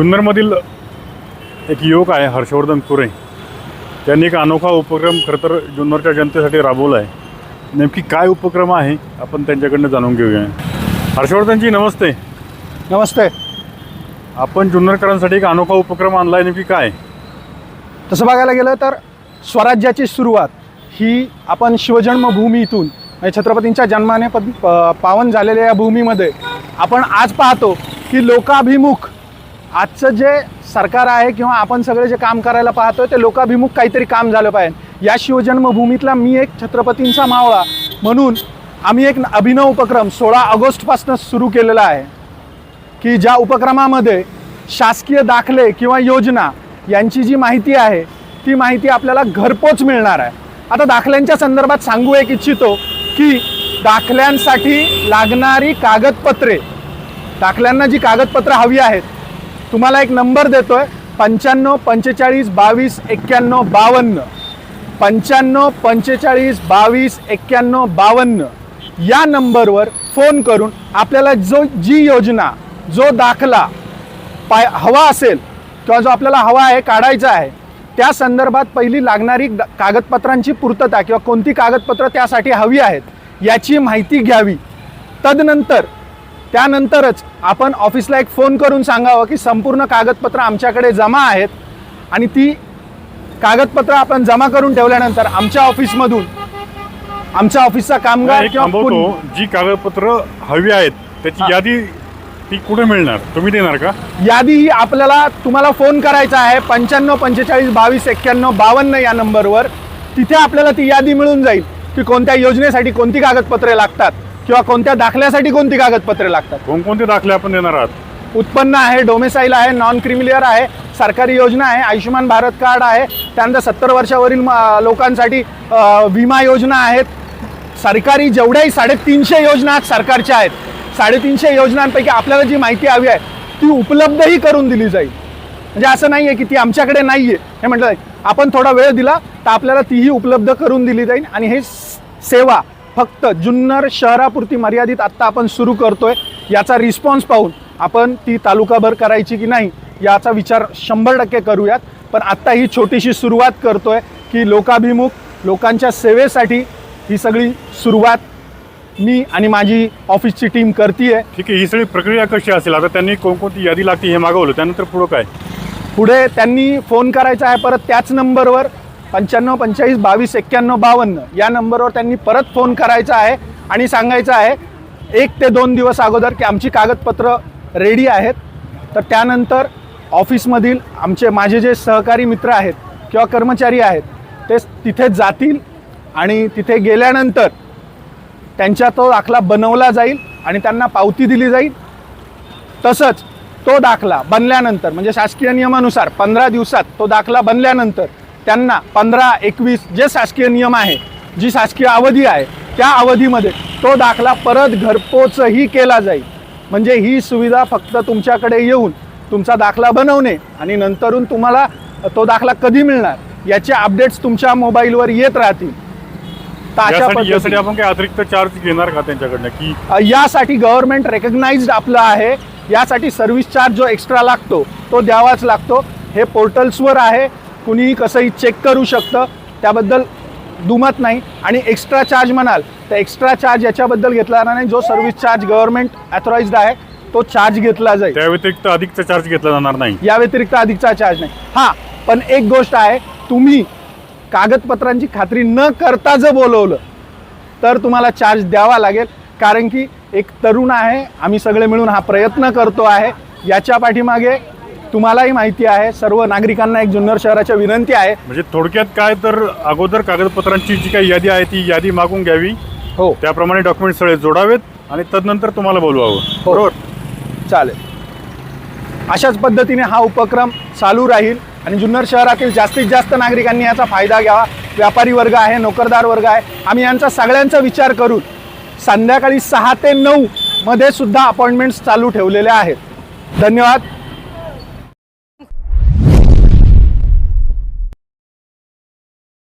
जुन्नरमधील एक युवक आहे हर्षवर्धन कुरे. त्यांनी एक अनोखा उपक्रम खरं तर जुन्नरच्या जनतेसाठी राबवला आहे. नेमकी काय उपक्रम आहे आपण त्यांच्याकडनं जाणून घेऊया. हर्षवर्धनजी नमस्ते. नमस्ते. आपण जुन्नरकरांसाठी एक अनोखा उपक्रम आणला आहे नेमकी काय? तसं बघायला गेलं तर स्वराज्याची सुरुवात ही आपण शिवजन्मभूमीतून म्हणजे छत्रपतींच्या जन्माने प- पावन झालेल्या या भूमीमध्ये आपण आज पाहतो की लोकाभिमुख आजचं जे सरकार आहे किंवा आपण सगळे जे काम करायला पाहतोय ते लोकाभिमुख काहीतरी काम झालं पाहिजे. या शिवजन्मभूमीतला मी एक छत्रपतींचा मावळा म्हणून आम्ही एक अभिनव उपक्रम सोळा ऑगस्टपासून सुरू केलेला आहे. की ज्या उपक्रमामध्ये शासकीय दाखले किंवा योजना यांची जी माहिती आहे ती माहिती आपल्याला घरपोच मिळणार आहे. आता दाखल्यांच्या संदर्भात सांगू एक इच्छितो की दाखल्यांसाठी लागणारी कागदपत्रे दाखल्यांना जी कागदपत्रं हवी आहेत तुम्हाला एक नंबर देतोय. पंच्याण्णव पंचेचाळीस बावीस एक्क्याण्णव बावन्न. पंच्याण्णव पंचेचाळीस बावीस एक्क्याण्णव बावन्न. या नंबरवर फोन करून आपल्याला जो जी योजना जो दाखला पाय हवा असेल किंवा जो आपल्याला हवा आहे काढायचा आहे त्या संदर्भात पहिली लागणारी द- कागदपत्रांची पूर्तता किंवा कोणती कागदपत्रं त्यासाठी हवी आहेत याची माहिती घ्यावी. तदनंतर त्यानंतरच आपण ऑफिसला एक फोन करून सांगावं की संपूर्ण कागदपत्रं आमच्याकडे जमा आहेत आणि ती कागदपत्रं आपण जमा करून ठेवल्यानंतर आमच्या ऑफिसमधून आमच्या ऑफिसचा कामगार एक थांबवतो जी कागदपत्र हवी आहेत त्याची. यादी ती कुठे मिळणार? तुम्ही देणार का? यादी ही आपल्याला तुम्हाला फोन करायचा आहे पंच्याण्णव पंचेचाळीस बावीस एक्क्याण्णव बावन्न या नंबरवर. तिथे आपल्याला ती यादी मिळून जाईल की कोणत्या योजनेसाठी कोणती कागदपत्रे लागतात. किंवा कोणत्या दाखल्यासाठी कोणती कागदपत्रे लागतात? कोणकोणते दाखले आपण देणार आहात? उत्पन्न आहे डोमेसाईल आहे नॉन क्रिमिलियर आहे सरकारी योजना आहे आयुष्यमान भारत कार्ड आहे त्यानंतर सत्तर वर्षावरील म- लोकांसाठी अ, विमा योजना आहेत. सरकारी जेवढ्याही साडेतीनशे योजना आज सरकारच्या आहेत. साडेतीनशे योजनांपैकी आपल्याला जी माहिती हवी आहे ती उपलब्धही करून दिली जाईल. म्हणजे असं नाही आहे की ती आमच्याकडे नाही आहे हे म्हटलं जाईल. आपण थोडा वेळ दिला तर आपल्याला तीही उपलब्ध करून दिली जाईल. आणि हे स- सेवा फक्त जुन्नर शहरापुरती मर्यादित आत्ता आपण सुरू करतोय याचा रिस्पॉन्स पाहून आपण ती तालुकाभर करायची की नाही याचा विचार शंभर टक्के करूयात. पण आत्ता ही छोटीशी सुरुवात करतोय की लोकाभिमुख लोकांच्या सेवेसाठी ही सगळी सुरुवात मी आणि माझी ऑफिसची टीम करतीये. ठीक आहे ही सगळी प्रक्रिया कशी असेल? आता त्यांनी कोणकोणती यादी लागते हे मागवलं त्यानंतर पुढं काय? पुढे त्यांनी फोन करायचा आहे परत त्याच नंबरवर पंच्याण्णव पंचेचाळीस बावीस एक्क्याण्णव बावन्न या नंबरवर त्यांनी परत फोन करायचा आहे आणि सांगायचं आहे एक ते दोन दिवस अगोदर की आमची कागदपत्र रेडी आहेत. तर त्यानंतर ऑफिसमधील आमचे माझे जे सहकारी मित्र आहेत किंवा कर्मचारी आहेत ते तिथे जातील आणि तिथे गेल्यानंतर त्यांच्या तो दाखला बनवला जाईल आणि त्यांना पावती दिली जाईल. तसंच तो दाखला बनल्यानंतर म्हणजे शासकीय नियमानुसार पंधरा दिवसात तो दाखला बनल्यानंतर त्यांना पंधरा एकवीस जे शासकीय नियम आहे जी शासकीय अवधी आहे त्या अवधीमध्ये तो दाखला परत घरपोचही केला जाईल. म्हणजे ही सुविधा फक्त तुमच्याकडे येऊन तुमचा दाखला बनवणे आणि नंतरून तुम्हाला तो दाखला कधी मिळणार याचे अपडेट्स तुमच्या मोबाईलवर येत राहतील. यासाठी आपण काही अतिरिक्त चार्ज घेणार का त्यांच्याकडनं? की यासाठी गव्हर्नमेंट रेकग्नाइज्ड आपलं आहे. यासाठी सर्व्हिस चार्ज जो एक्स्ट्रा लागतो तो द्यावाच लागतो. हे पोर्टल्सवर आहे. कुणीही कसंही चेक करू शकतं त्याबद्दल दुमत नाही. आणि एक्स्ट्रा चार्ज म्हणाल तर एक्स्ट्रा चार्ज याच्याबद्दल घेतला जाणार नाही जो सर्व्हिस चार्ज गव्हर्नमेंट अथॉराइज्ड आहे तो चार्ज घेतला जाईल. त्या व्यतिरिक्त अधिकचा चार्ज घेतला जाणार नाही. या व्यतिरिक्त अधिकचा चार्ज नाही. हां पण एक गोष्ट आहे तुम्ही कागदपत्रांची खात्री न करता जर बोलवलं तर तुम्हाला चार्ज द्यावा लागेल. कारण की एक तरुण आहे आम्ही सगळे मिळून हा प्रयत्न करतो आहे. याच्या पाठीमागे तुम्हालाही माहिती आहे सर्व नागरिकांना एक जुन्नर शहराच्या विनंती आहे. म्हणजे थोडक्यात काय तर अगोदर कागदपत्रांची जी काही यादी आहे ती यादी मागून घ्यावी. हो. त्याप्रमाणे डॉक्युमेंट सगळे जोडावेत आणि तदनंतर तुम्हाला बोलवावं. हो. बरोबर? चालेल. अशाच पद्धतीने हा उपक्रम चालू राहील आणि जुन्नर शहरातील जास्तीत जास्त नागरिकांनी याचा फायदा घ्यावा. व्यापारी वर्ग आहे नोकरदार वर्ग आहे. आम्ही यांचा सगळ्यांचा विचार करून संध्याकाळी सहा ते नऊ मध्ये सुद्धा अपॉइंटमेंट्स चालू ठेवलेल्या आहेत. धन्यवाद.